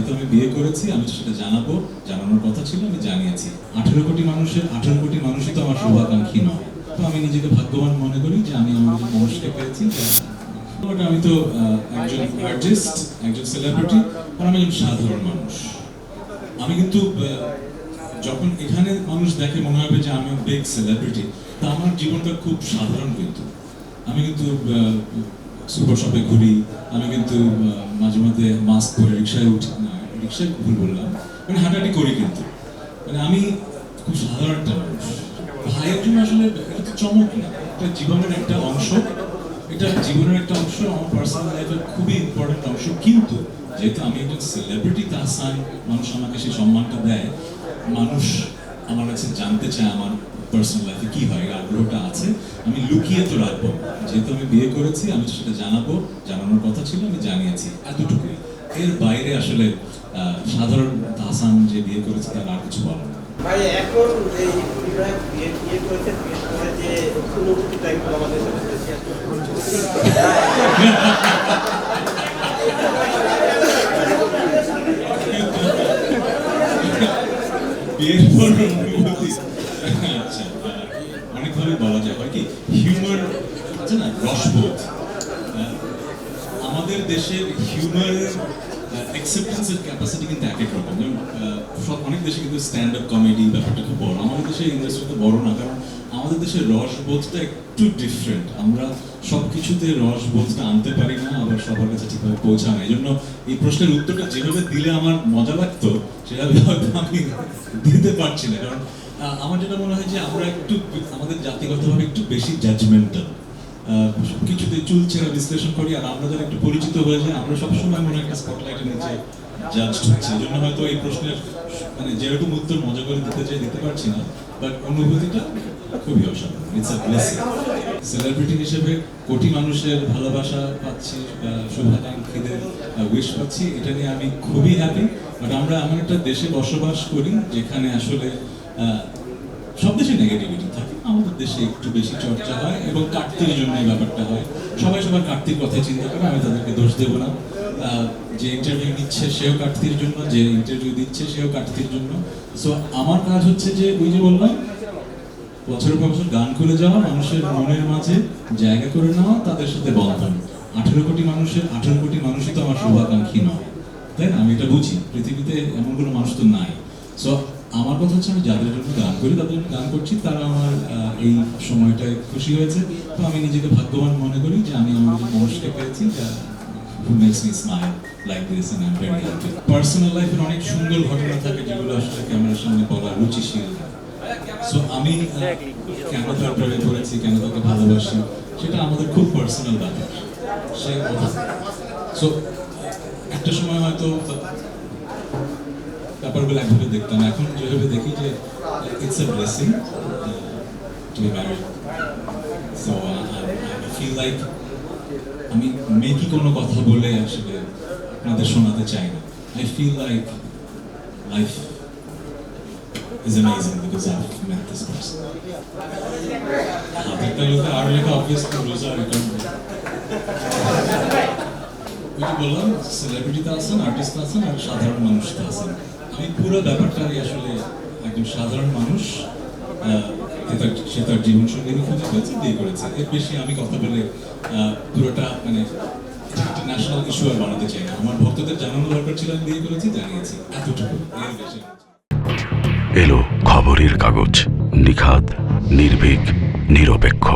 যেহেতু আমি বিয়ে করেছি, আমি সেটা জানাব। জানানোর কথা ছিল, আমি জানিয়েছি। আঠেরো কোটি মানুষের, আঠেরো কোটি মানুষই তো আমার শুভাকাঙ্ক্ষী নয়। তো আমি নিজেকে ভাগ্যবান মনে করি যে আমি আমার মানুষকে পেয়েছি আমি তো একজন আর্টিস্ট, একজন সেলিব্রিটি আর আমি একজন সাধারণ মানুষ। আমি কিন্তু যখন এখানে মানুষ দেখে মনে হবে যে আমি বিগ সেলিব্রিটি তা আমার জীবনটা খুব সাধারণ কিন্তু। আমি কিন্তু সুপার শপে ঘুরি আমি কিন্তু মাঝে মধ্যে মাস্ক পরে রিক্সায় উঠি। না, রিক্সায় ভুল বললাম। মানে হাঁটাহাঁটি করি কিন্তু। মানে আমি খুব সাধারণ একটা মানুষ। ভাইয়ের জন্য আসলে এটা চমক না। এটা জীবনের একটা অংশ। এটা জীবনের একটা অংশ। আমার পার্সোনাল লাইফের খুবই ইম্পর্টেন্ট অংশ। কিন্তু যেহেতু আমি একজন সেলিব্রিটি তাহসান মানুষ আমাকে সেই সম্মানটা দেয়, মানুষ আমার কাছে জানতে চায় আমার পার্সোনাল লাইফে কি হয়? এই আগ্রহটা আছে। আমি লুকিয়ে তো রাখব। যেহেতু আমি বিয়ে করেছি আমি সেটা জানাব। জানানোর কথা ছিল আমি জানিয়েছি। এতটুকুই এর বাইরে আসলে সাধারণ তাহসান যে বিয়ে করেছে তার আর কিছু বলার। ভাই এখন এই বিয়ে বিয়ে করেছে বিয়ে করে যে অনুভূতিটা একটু আমাদের সাথে শেয়ার বিয়ের পর অনুভূতি আচ্ছা অনেকভাবে বলা যায়। হয় কি হিউমার আছে না, রসবোধ। আমাদের দেশের হিউমারের অ্যাকসেপ্টেন্সের ক্যাপাসিটি কিন্তু এক এক রকম। যেমন অনেক দেশে কিন্তু স্ট্যান্ড আপ কমেডি ব্যাপারটা খুব বড়। আমাদের দেশে ইন্ডাস্ট্রিতে বড় না, কারণ আমাদের দেশের রসবোধটা একটু ডিফারেন্ট আমরা সব কিছুতে রসবোধটা আনতে পারি না, আবার সবার কাছে ঠিকভাবে পৌঁছায় না। এই জন্য এই প্রশ্নের উত্তরটা যেভাবে দিলে আমার মজা লাগতো, সেভাবে হয়তো আমি দিতে পারছি না। কারণ আমার যেটা মনে হয় যে আমরা একটু আমাদের জাতিগতভাবে একটু বেশি জাজমেন্টাল কিছুতে চুল ছেঁড়া বিশ্লেষণ করি আর আমরা যারা একটু পরিচিত হয়ে যাই, আমরা সবসময় মনে একটা স্পটলাইটের নিচে জাজড হচ্ছে। জন্য হয়তো এই প্রশ্নের মানে যেরকম উত্তর মজা করে দিতে চাই, দিতে পারছি না বাট অনুভূতিটা খুবই অসাধারণ। ইটস আ ব্লেসিং সেলিব্রিটি হিসেবে কোটি মানুষের ভালোবাসা পাচ্ছি শুভাকাঙ্ক্ষীদের উইশ পাচ্ছি, এটা নিয়ে আমি খুবই হ্যাপি বাট আমরা এমন একটা দেশে বসবাস করি যেখানে আসলে সব দেশে নেগেটিভিটি থাকে। আমাদের দেশে একটু বেশি চর্চা হয় এবং কাটতির জন্য এই ব্যাপারটা হয়। সবাই সবার কাটতির কথাই চিন্তা করে, আমি তাদেরকে দোষ দেবো না। যে ইন্টারভিউ নিচ্ছে সেও কাটতির জন্য, যে ইন্টারভিউ দিচ্ছে সেও কাটতির জন্য। সো আমার কাজ হচ্ছে যে ওই যে বললাম, বছরের পর বছর গান করে যাওয়া, মানুষের মনের মাঝে জায়গা করে নেওয়া, তাদের সাথে বন্ধন। আঠেরো কোটি মানুষের, আঠেরো কোটি মানুষই তো আমার শুভাকাঙ্ক্ষী নয়। তাই না? আমি এটা বুঝি। পৃথিবীতে এমন কোনো মানুষ তো নাই। সো আমার কথা হচ্ছে আমি যাদের জন্য গান করি, তাদের জন্য গান করছি, তারা আমার এই সময়টায় খুশি হয়েছে। তো আমি নিজেকে ভাগ্যবান মনে করি যে আমি আমার মানুষকে পেয়েছি অনেক সুন্দর ঘটনা থাকে যেগুলো আসলে ক্যামেরার সামনে বলা রুচিশীল। সো আমি কেন তার প্রেমে পড়েছি, কেন তাকে ভালোবাসি, সেটা আমাদের খুব পার্সোনাল ব্যাপার। কথা। সো একটা সময় হয়তো ব্যাপারগুলো একভাবে দেখতাম। এখন যেভাবে দেখি যে it's a blessing to be married so I feel like আমি মেকি কোনো কথা বলে আসলে আপনাদের শোনাতে চাই না। I feel like life is amazing because I've met this person. হাতেরটা লোকে আর লেখা অবভিয়াসলি রোজা রিটার্ন ওই যে বললাম সেলিব্রিটি তো আছেন আর্টিস্ট আছেন আর সাধারণ মানুষ তো আছেন। আমি পুরো ব্যাপারটাই আসলে একজন সাধারণ মানুষ সে তার জীবন সঙ্গী খুঁজে পেয়েছে বিয়ে করেছে। এর বেশি আমি কথা বলে পুরোটা মানে ন্যাশনাল ইস্যু আর বানাতে চাই না। আমার ভক্তদের জানানো দরকার ছিল, আমি বিয়ে করেছি, জানিয়েছি। এতটুকু। এর বেশি এলো খবরের কাগজ, নিখাদ, নির্ভীক, নিরপেক্ষ।